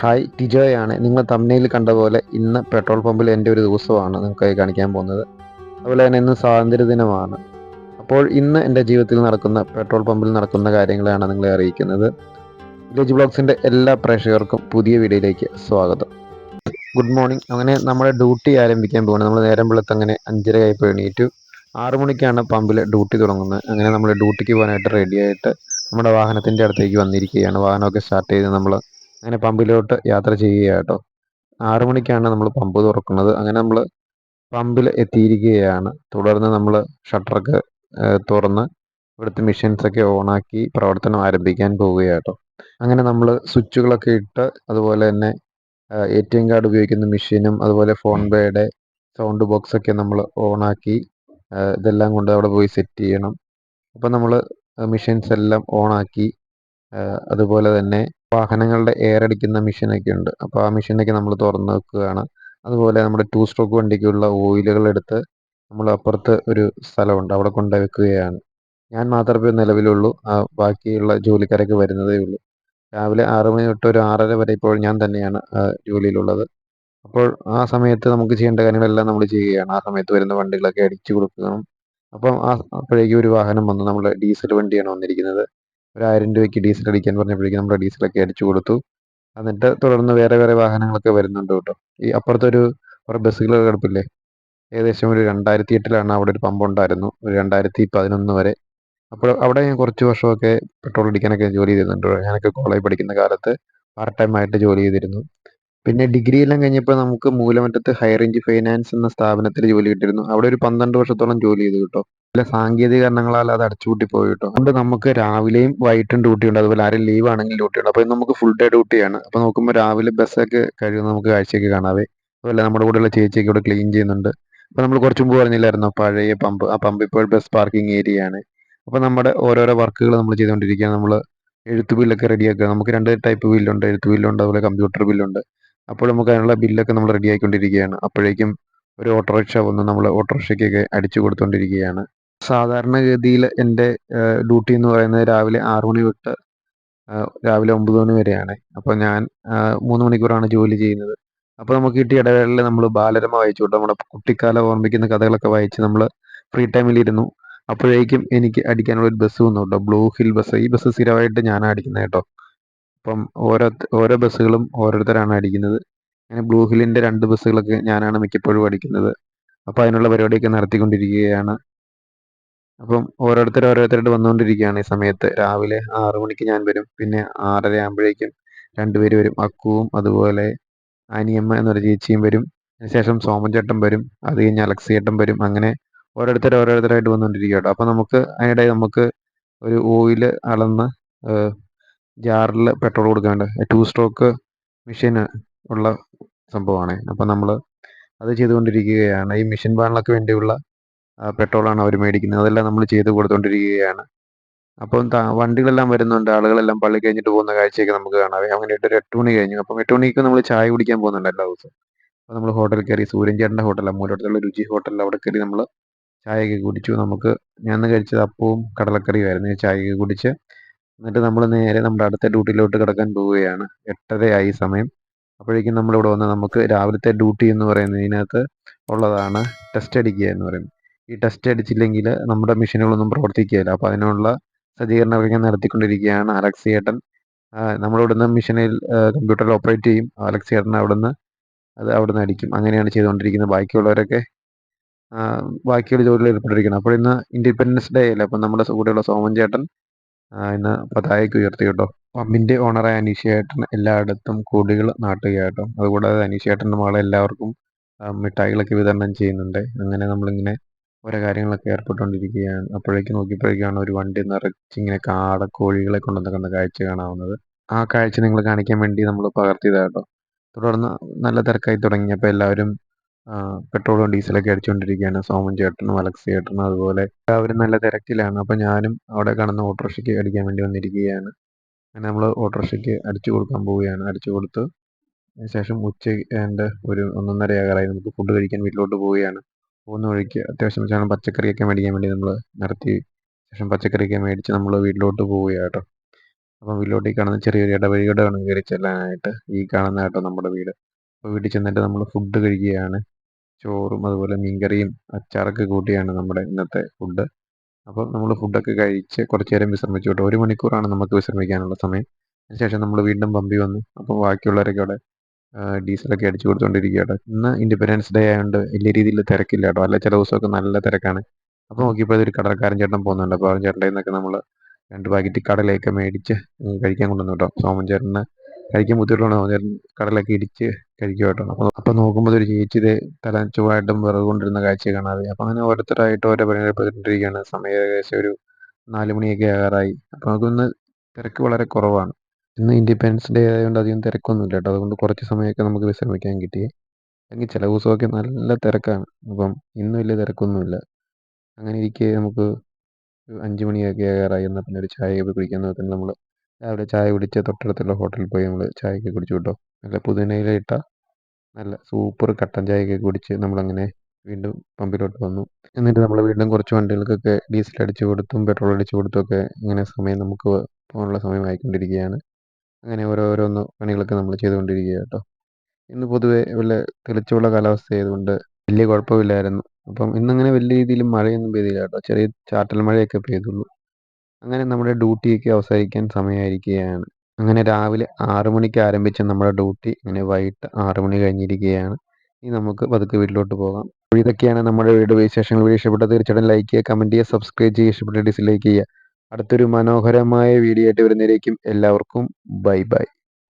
Hi ടിജോയാണ്. നിങ്ങൾ തമ്മനയിൽ കണ്ട പോലെ ഇന്ന് പെട്രോൾ പമ്പിൽ എന്റെ ഒരു ദിവസമാണ് നിങ്ങൾക്കായി കാണിക്കാൻ പോകുന്നത്. അതുപോലെ തന്നെ ഇന്ന് സ്വാതന്ത്ര്യ ദിനമാണ് അപ്പോൾ ഇന്ന് എന്റെ ജീവിതത്തിൽ നടക്കുന്ന പെട്രോൾ പമ്പിൽ നടക്കുന്ന കാര്യങ്ങളാണ് നിങ്ങളെ അറിയിക്കുന്നത്. വില്ലേജ് ബ്ലോഗ്സിന്റെ എല്ലാ പ്രേക്ഷകർക്കും പുതിയ വീഡിയോയിലേക്ക് സ്വാഗതം. Good morning. അങ്ങനെ നമ്മുടെ ഡ്യൂട്ടി ആരംഭിക്കാൻ പോകുന്നത് നമ്മൾ നേരം വെളുത്ത് അങ്ങനെ അഞ്ചര ആയപ്പോൾ എണീറ്റു. ആറു മണിക്കാണ് പമ്പിൽ ഡ്യൂട്ടി തുടങ്ങുന്നത്. അങ്ങനെ നമ്മൾ ഡ്യൂട്ടിക്ക് പോകാനായിട്ട് റെഡിയായിട്ട് നമ്മുടെ വാഹനത്തിന്റെ അടുത്തേക്ക് വന്നിരിക്കുകയാണ്. വാഹനമൊക്കെ സ്റ്റാർട്ട് ചെയ്ത് നമ്മൾ അങ്ങനെ പമ്പിലോട്ട് യാത്ര ചെയ്യുക കേട്ടോ. ആറു മണിക്കാണ് നമ്മൾ പമ്പ് തുറക്കുന്നത്. അങ്ങനെ നമ്മൾ പമ്പിൽ എത്തിയിരിക്കുകയാണ്. തുടർന്ന് നമ്മൾ ഷട്ടറൊക്കെ തുറന്ന് ഇവിടുത്തെ മെഷീൻസൊക്കെ ഓണാക്കി പ്രവർത്തനം ആരംഭിക്കാൻ പോവുകയാണ് കേട്ടോ. അങ്ങനെ നമ്മൾ സ്വിച്ചുകളൊക്കെ ഇട്ട് അതുപോലെ തന്നെ എ ടി എം കാർഡ് ഉപയോഗിക്കുന്ന മെഷീനും അതുപോലെ ഫോൺ പേയുടെ സൗണ്ട് ബോക്സൊക്കെ നമ്മൾ ഓണാക്കി ഇതെല്ലാം കൊണ്ട് അവിടെ പോയി സെറ്റ് ചെയ്യണം. അപ്പോൾ നമ്മൾ മെഷീൻസ് എല്ലാം ഓണാക്കി അതുപോലെ തന്നെ വാഹനങ്ങളുടെ എയർ അടിക്കുന്ന മെഷീനൊക്കെ ഉണ്ട്. അപ്പോൾ ആ മെഷീനൊക്കെ നമ്മൾ തുറന്ന് വെക്കുകയാണ്. അതുപോലെ നമ്മുടെ ടു സ്ട്രോക്ക് വണ്ടിക്കുള്ള ഓയിലുകൾ എടുത്ത് നമ്മൾ അപ്പുറത്ത് ഒരു സ്ഥലമുണ്ട്. അവിടെ കൊണ്ട് വെക്കുകയാണ്. ഞാൻ മാത്രമേ നിലവിലുള്ളൂ. ബാക്കിയുള്ള ജോലിക്കാരൊക്കെ വരുന്നതേ ഉള്ളൂ. രാവിലെ ആറ് മണി തൊട്ട് ഒരു ആറര വരെ ഇപ്പോൾ ഞാൻ തന്നെയാണ് ജോലിയിലുള്ളത്. അപ്പോൾ ആ സമയത്ത് നമുക്ക് ചെയ്യേണ്ട കാര്യങ്ങളെല്ലാം നമ്മൾ ചെയ്യുകയാണ്. ആ സമയത്ത് വരുന്ന വണ്ടികളൊക്കെ അടിച്ചു കൊടുക്കണം അപ്പം ആ അപ്പോഴേക്കും ഒരു വാഹനം വന്നു നമ്മുടെ ഡീസൽ വണ്ടിയാണ് വന്നിരിക്കുന്നത്. ഒരു ആയിരം രൂപയ്ക്ക് ഡീസൽ അടിക്കാൻ പറഞ്ഞപ്പോഴേക്കും നമ്മുടെ ഡീസലൊക്കെ അടിച്ചു കൊടുത്തു. എന്നിട്ട് തുടർന്ന് വേറെ വേറെ വാഹനങ്ങളൊക്കെ വരുന്നുണ്ട് കേട്ടോ. ഈ അപ്പുറത്തൊരു കുറേ ബസ്സുകൾ കിടപ്പില്ലേ? ഏകദേശം ഒരു രണ്ടായിരത്തി എട്ടിലാണ് അവിടെ ഒരു പമ്പ് ഉണ്ടായിരുന്നു. ഒരു രണ്ടായിരത്തി പതിനൊന്ന് വരെ. അപ്പോൾ അവിടെ ഞാൻ കുറച്ച് വർഷമൊക്കെ പെട്രോൾ അടിക്കാനൊക്കെ ജോലി ചെയ്തിട്ടുണ്ട് ഞാനൊക്കെ കോളേജ് പഠിക്കുന്ന കാലത്ത് പാർട്ട് ടൈം ആയിട്ട് ജോലി ചെയ്തിരുന്നു. പിന്നെ ഡിഗ്രി എല്ലാം കഴിഞ്ഞപ്പോൾ നമുക്ക് മൂലമറ്റത്ത് ഹൈറേഞ്ച് ഫൈനാൻസ് എന്ന സ്ഥാപനത്തിൽ ജോലി കിട്ടിയിരുന്നു. അവിടെ ഒരു പന്ത്രണ്ട് വർഷത്തോളം ജോലി ചെയ്തു കേട്ടോ. ചില സാങ്കേതിക കാരണങ്ങളാൽ അത് അടച്ചുപൂട്ടി പോയി കേട്ടോ അതുകൊണ്ട് നമുക്ക് രാവിലെയും വൈകിട്ടും ഡ്യൂട്ടി ഉണ്ട്. അതുപോലെ ആരും ലീവ് ആണെങ്കിൽ ഡ്യൂട്ടി ഉണ്ട്. അപ്പോൾ നമുക്ക് ഫുൾ ഡേ ഡ്യൂട്ടിയാണ് അപ്പോൾ നോക്കുമ്പോൾ രാവിലെ ബസ്സൊക്കെ കഴിയുന്ന നമുക്ക് കാഴ്ചയൊക്കെ കാണാവേ. അതുപോലെ നമ്മുടെ കൂടെയുള്ള ചേച്ചിയൊക്കെ ഇവിടെ ക്ലീൻ ചെയ്യുന്നുണ്ട്. അപ്പോൾ നമ്മൾ കുറച്ച് മുമ്പ് പറഞ്ഞില്ലായിരുന്നോ? പഴയ പമ്പ് ആ പമ്പ് ഇപ്പോൾ ബസ് പാർക്കിംഗ് ഏരിയ ആണ്. അപ്പോൾ നമ്മുടെ ഓരോരോ വർക്കുകൾ നമ്മൾ ചെയ്തുകൊണ്ടിരിക്കുകയാണ്. നമ്മൾ എഴുത്ത് ബില്ലൊക്കെ റെഡിയാക്കുക നമുക്ക് രണ്ട് ടൈപ്പ് ബില്ലുണ്ട് എഴുത്ത് ബില്ലുണ്ട് അതുപോലെ കമ്പ്യൂട്ടർ ബില്ലുണ്ട് അപ്പോൾ നമുക്ക് അതിനുള്ള ബില്ലൊക്കെ നമ്മൾ റെഡിയാക്കിക്കൊണ്ടിരിക്കുകയാണ് അപ്പോഴേക്കും ഒരു ഓട്ടോറിക്ഷ വന്ന് നമ്മൾ ഓട്ടോറിക്ഷയ്ക്കൊക്കെ അടിച്ചു കൊടുത്തുകൊണ്ടിരിക്കുകയാണ് സാധാരണഗതിയിൽ എന്റെ ഡ്യൂട്ടി എന്ന് പറയുന്നത് രാവിലെ ആറ് മണി തൊട്ട് രാവിലെ ഒമ്പത് മണി വരെയാണ്. അപ്പോൾ ഞാൻ മൂന്ന് മണിക്കൂറാണ് ജോലി ചെയ്യുന്നത്. അപ്പോൾ നമുക്ക് കിട്ടിയ ഇടവേളയിൽ നമ്മൾ ബാലരമ വായിച്ചു. കൊണ്ട് നമ്മുടെ കുട്ടിക്കാലം ഓർമ്മിക്കുന്ന കഥകളൊക്കെ വായിച്ച് നമ്മൾ ഫ്രീ ടൈമിലിരുന്നു അപ്പോഴേക്കും എനിക്ക് അടിക്കാനുള്ള ഒരു ബസ് വന്നു കേട്ടോ. Blue hill bus. ഈ ബസ് സ്ഥിരമായിട്ട് ഞാനാണ് അടിക്കുന്നത് കേട്ടോ. അപ്പം ഓരോ ഓരോ ബസ്സുകളും ഓരോരുത്തരാണ് അടിക്കുന്നത്. അങ്ങനെ ബ്ലൂ ഹില്ലിന്റെ രണ്ട് ബസ്സുകളൊക്കെ ഞാനാണ് മിക്കപ്പോഴും അടിക്കുന്നത്. അപ്പോൾ അതിനുള്ള പരിപാടിയൊക്കെ നടത്തിക്കൊണ്ടിരിക്കുകയാണ്. അപ്പം ഓരോരുത്തർ ഓരോരുത്തരായിട്ട് വന്നുകൊണ്ടിരിക്കുകയാണ് ഈ സമയത്ത്. രാവിലെ ആറു മണിക്ക് ഞാൻ വരും. പിന്നെ ആറര ആകുമ്പോഴേക്കും രണ്ടുപേര് വരും. അക്കുവും അതുപോലെ അനിയമ്മ എന്നൊരു ചേച്ചിയും വരും. അതിനുശേഷം സോമൻ ചേട്ടൻ വരും. അത് കഴിഞ്ഞ് അലക്സി ചേട്ടൻ വരും. അങ്ങനെ ഓരോരുത്തർ ഓരോരുത്തരായിട്ട് വന്നുകൊണ്ടിരിക്കുക കേട്ടോ. അപ്പോൾ നമുക്ക് അതിനിടെ നമുക്ക് ഒരു ഓയിൽ അളന്ന് ജാറിൽ പെട്രോൾ കൊടുക്കാണ്ട് ടു സ്ട്രോക്ക് മെഷീൻ ഉള്ള സംഭവമാണ്. അപ്പോൾ നമ്മൾ അത് ചെയ്തുകൊണ്ടിരിക്കുകയാണ്. ഈ മെഷീൻ വാണിലൊക്കെ വേണ്ടിയുള്ള പെട്രോളാണ് അവർ മേടിക്കുന്നത്. അതെല്ലാം നമ്മൾ ചെയ്ത് കൊടുത്തുകൊണ്ടിരിക്കുകയാണ് അപ്പം വണ്ടികളെല്ലാം വരുന്നുണ്ട്. ആളുകളെല്ലാം പള്ളി കഴിഞ്ഞിട്ട് പോകുന്ന കാഴ്ചയൊക്കെ നമുക്ക് കാണാം. അങ്ങനെ ഒരു എട്ട് മണി കഴിഞ്ഞു. അപ്പം എട്ട് മണിക്ക് നമ്മൾ ചായ കുടിക്കാൻ പോകുന്നുണ്ട് എല്ലാ ദിവസവും. അപ്പോൾ നമ്മൾ ഹോട്ടൽ കയറി സൂര്യൻ ചേട്ടന്റെ ഹോട്ടലാണ്. മൂലടുത്തുള്ള രുചി ഹോട്ടലിൽ അവിടെ കയറി നമ്മൾ ചായയൊക്കെ കുടിച്ചു. നമുക്ക് ഞാൻ കഴിച്ചത് അപ്പവും കടലക്കറിയുമായിരുന്നു. ചായയൊക്കെ കുടിച്ച് എന്നിട്ട് നമ്മൾ നേരെ നമ്മുടെ അടുത്ത ഡ്യൂട്ടിയിലോട്ട് കിടക്കാൻ പോവുകയാണ്. എട്ടരയായി സമയം. അപ്പോഴേക്കും നമ്മളിവിടെ വന്ന് നമുക്ക് രാവിലത്തെ ഡ്യൂട്ടി എന്ന് പറയുന്നതിനകത്ത് ഉള്ളതാണ് ടെസ്റ്റ് അടിക്കുക എന്ന് പറയുന്നത്. ഈ ടെസ്റ്റ് അടിച്ചില്ലെങ്കിൽ നമ്മുടെ മെഷീനുകളൊന്നും പ്രവർത്തിക്കുകയില്ല. അപ്പോൾ അതിനുള്ള സജ്ജീകരണങ്ങളൊക്കെ നടത്തിക്കൊണ്ടിരിക്കുകയാണ് അലക്സ് ചേട്ടൻ. നമ്മളിവിടുന്ന് മെഷീനിൽ കമ്പ്യൂട്ടറിൽ ഓപ്പറേറ്റ് ചെയ്യും. അലക്സ് ചേട്ടൻ അവിടുന്ന് അത് അവിടുന്ന് അടിക്കും. അങ്ങനെയാണ് ചെയ്തുകൊണ്ടിരിക്കുന്നത്. ബാക്കിയുള്ളവരൊക്കെ ബാക്കിയുള്ള ജോലിയിൽ ഏർപ്പെട്ടിരിക്കണം അപ്പോൾ ഇന്ന് ഇൻഡിപെൻഡൻസ് ഡേ അല്ലേ? അപ്പം നമ്മുടെ കൂടെയുള്ള സോമൻ ചേട്ടൻ ഇന്ന് പതായക്ക് ഉയർത്തി കേട്ടോ. പമ്പിന്റെ ഓണറായ അനീഷ് ചേട്ടൻ എല്ലായിടത്തും കൊടികൾ നാട്ടുകയാട്ടോ അതുകൂടാതെ അനീഷ് ചേട്ടന്റെ മകളെ എല്ലാവർക്കും മിഠായികളൊക്കെ വിതരണം ചെയ്യുന്നുണ്ട്. അങ്ങനെ നമ്മളിങ്ങനെ ഓരോ കാര്യങ്ങളൊക്കെ ഏർപ്പെട്ടുകൊണ്ടിരിക്കുകയാണ്. അപ്പോഴേക്ക് നോക്കിയപ്പോഴേക്കാണ് ഒരു വണ്ടി നിറച്ചിങ്ങനെ കാട കോഴികളെ കൊണ്ടുവന്നിരിക്കുന്ന കാഴ്ച കാണാവുന്നത്. ആ കാഴ്ച നിങ്ങൾ കാണിക്കാൻ വേണ്ടി നമ്മൾ പകർത്തിയതാട്ടോ തുടർന്ന് നല്ല തിരക്കായി തുടങ്ങിയപ്പോൾ എല്ലാവരും പെട്രോളും ഡീസലൊക്കെ അടിച്ചുകൊണ്ടിരിക്കുകയാണ്. സോമൻ ചേട്ടനും അലക്സ് ചേട്ടനും അതുപോലെ എല്ലാവരും നല്ല തിരക്കിലാണ്. അപ്പോൾ ഞാനും അവിടെ കാണുന്ന ഓട്ടോറിക്ഷയ്ക്ക് അടിക്കാൻ വേണ്ടി വന്നിരിക്കുകയാണ്. അങ്ങനെ നമ്മൾ ഓട്ടോറിക്ഷയ്ക്ക് അടിച്ചു കൊടുക്കാൻ പോവുകയാണ്. അടിച്ചു കൊടുത്ത് ശേഷം ഉച്ചന്റെ ഒരു ഒന്നൊന്നര ആകാറായി. നമുക്ക് ഫുഡ് കഴിക്കാൻ വീട്ടിലോട്ട് പോവുകയാണ്. പോകുന്ന വഴിക്ക് അത്യാവശ്യം വെച്ചാൽ പച്ചക്കറിയൊക്കെ മേടിക്കാൻ വേണ്ടി നമ്മൾ നിർത്തി ശേഷം പച്ചക്കറിയൊക്കെ മേടിച്ച് നമ്മൾ വീട്ടിലോട്ട് പോവുകയാണ് കേട്ടോ. അപ്പം വീട്ടിലോട്ട് കാണുന്ന ചെറിയൊരു ഇടവഴിയുടെ വേണം കയറി ചെല്ലാനായിട്ട് ഈ കാണുന്ന കേട്ടോ നമ്മുടെ വീട്. അപ്പോൾ വീട്ടിൽ ചെന്നിട്ട് നമ്മൾ ഫുഡ് കഴിക്കുകയാണ്. ചോറും അതുപോലെ മീൻകറിയും അച്ചാറൊക്കെ കൂട്ടിയാണ് നമ്മുടെ ഇന്നത്തെ ഫുഡ് അപ്പം നമ്മൾ ഫുഡൊക്കെ കഴിച്ച് കുറച്ച് നേരം വിശ്രമിച്ചു കേട്ടോ. ഒരു മണിക്കൂറാണ് നമുക്ക് വിശ്രമിക്കാനുള്ള സമയം. അതിനുശേഷം നമ്മൾ വീണ്ടും പമ്പി വന്നു. അപ്പോൾ ബാക്കിയുള്ളവരൊക്കെ അവിടെ ഡീസലൊക്കെ അടിച്ചു കൊടുത്തുകൊണ്ടിരിക്കുക ഇന്ന് ഇൻഡിപെൻഡൻസ് ഡേ ആയതുകൊണ്ട് വലിയ രീതിയിൽ തിരക്കില്ല കേട്ടോ അല്ല ചില ദിവസമൊക്കെ നല്ല തിരക്കാണ്. അപ്പോൾ നോക്കിയപ്പോൾ ഒരു കടൽക്കാരൻ ചേട്ടൻ പോകുന്നുണ്ട്. അപ്പോൾ അവൻ ചേട്ടന്റെ നിന്നൊക്കെ നമ്മൾ രണ്ട് പാക്കറ്റ് കടലയൊക്കെ മേടിച്ച് കഴിക്കാൻ കൊണ്ടുവന്നു കേട്ടോ. സോമൻ ചേട്ടന് കഴിക്കാൻ ബുദ്ധിമുട്ടുള്ള സോമൻ ചേട്ടൻ കടലൊക്കെ ഇടിച്ച് കഴിക്കുക കേട്ടോ. അപ്പോൾ അപ്പോൾ നോക്കുമ്പോൾ ഒരു ചേച്ചി തല ചുവായിട്ടും വിറക് കൊണ്ടിരുന്ന കാഴ്ച കാണാതെ. അപ്പോൾ അങ്ങനെ ഓരോരുത്തരായിട്ട് ഓരോ പരിപാടിപ്പെട്ടിരിക്കുകയാണ് സമയം ഏകദേശം ഒരു നാല് മണിയൊക്കെ ആകാറായി. അപ്പോൾ നമുക്കൊന്ന് തിരക്ക് വളരെ കുറവാണ്. ഇന്ന് ഇൻഡിപെൻഡൻസ് ഡേ ആയതുകൊണ്ട് അധികം തിരക്കൊന്നുമില്ല കേട്ടോ. അതുകൊണ്ട് കുറച്ച് സമയമൊക്കെ നമുക്ക് വിശ്രമിക്കാൻ കിട്ടി. അല്ലെങ്കിൽ ചില ദിവസമൊക്കെ നല്ല തിരക്കാണ്. അപ്പം ഇന്നും വലിയ തിരക്കൊന്നുമില്ല. അങ്ങനെ ഇരിക്കെ നമുക്ക് ഒരു അഞ്ച് മണിയൊക്കെ ആകാറായി. എന്നാൽ പിന്നെ ഒരു ചായയൊക്കെ കുടിക്കാൻ നോക്കുന്നത് നമ്മൾ രാവിലെ ചായ കുടിച്ച് തൊട്ടടുത്തുള്ള ഹോട്ടലിൽ പോയി നമ്മൾ ചായയൊക്കെ കുടിച്ചു കേട്ടോ. നല്ല പുതിനയില ഇട്ട നല്ല സൂപ്പർ കട്ടൻ ചായയൊക്കെ കുടിച്ച് നമ്മളങ്ങനെ വീണ്ടും പമ്പിലോട്ട് വന്നു. എന്നിട്ട് നമ്മൾ വീണ്ടും കുറച്ച് വണ്ടികൾക്കൊക്കെ ഡീസൽ അടിച്ചു കൊടുത്തും പെട്രോൾ അടിച്ചു കൊടുത്തും ഒക്കെ ഇങ്ങനെ സമയം നമുക്ക് പോകാനുള്ള സമയമായിക്കൊണ്ടിരിക്കുകയാണ് അങ്ങനെ ഓരോരോന്ന് പണികളൊക്കെ നമ്മൾ ചെയ്തുകൊണ്ടിരിക്കുക കേട്ടോ. ഇന്ന് പൊതുവേ വല്ല തെളിച്ചുള്ള കാലാവസ്ഥ ആയതുകൊണ്ട് വലിയ കുഴപ്പമില്ലായിരുന്നു. അപ്പം ഇന്നങ്ങനെ വലിയ രീതിയിൽ മഴയൊന്നും പെയ്തില്ല കേട്ടോ. ചെറിയ ചാറ്റൽ മഴയൊക്കെ പെയ്തുള്ളൂ. അങ്ങനെ നമ്മുടെ ഡ്യൂട്ടിയൊക്കെ അവസാനിക്കാൻ സമയമായിരിക്കുകയാണ്. അങ്ങനെ രാവിലെ ആറു മണിക്ക് ആരംഭിച്ച നമ്മുടെ ഡ്യൂട്ടി ഇങ്ങനെ വൈകിട്ട് ആറു മണി കഴിഞ്ഞിരിക്കുകയാണ്. ഇനി നമുക്ക് പതുക്കെ വീട്ടിലോട്ട് പോകാം. ഇതൊക്കെയാണ് നമ്മുടെ വീഡിയോ വിശേഷങ്ങൾ. വീഡിയോ ഇഷ്ടപ്പെട്ട തീർച്ചയായിട്ടും ലൈക്ക് ചെയ്യുക കമന്റ് ചെയ്യുക സബ്സ്ക്രൈബ് ചെയ്യുക ഇഷ്ടപ്പെട്ട ഡിസ്ലൈക്ക് ചെയ്യുക. അടുത്തൊരു മനോഹരമായ വീഡിയോ ആയിട്ട് വരുന്നതിലേക്കും എല്ലാവർക്കും ബൈ ബൈ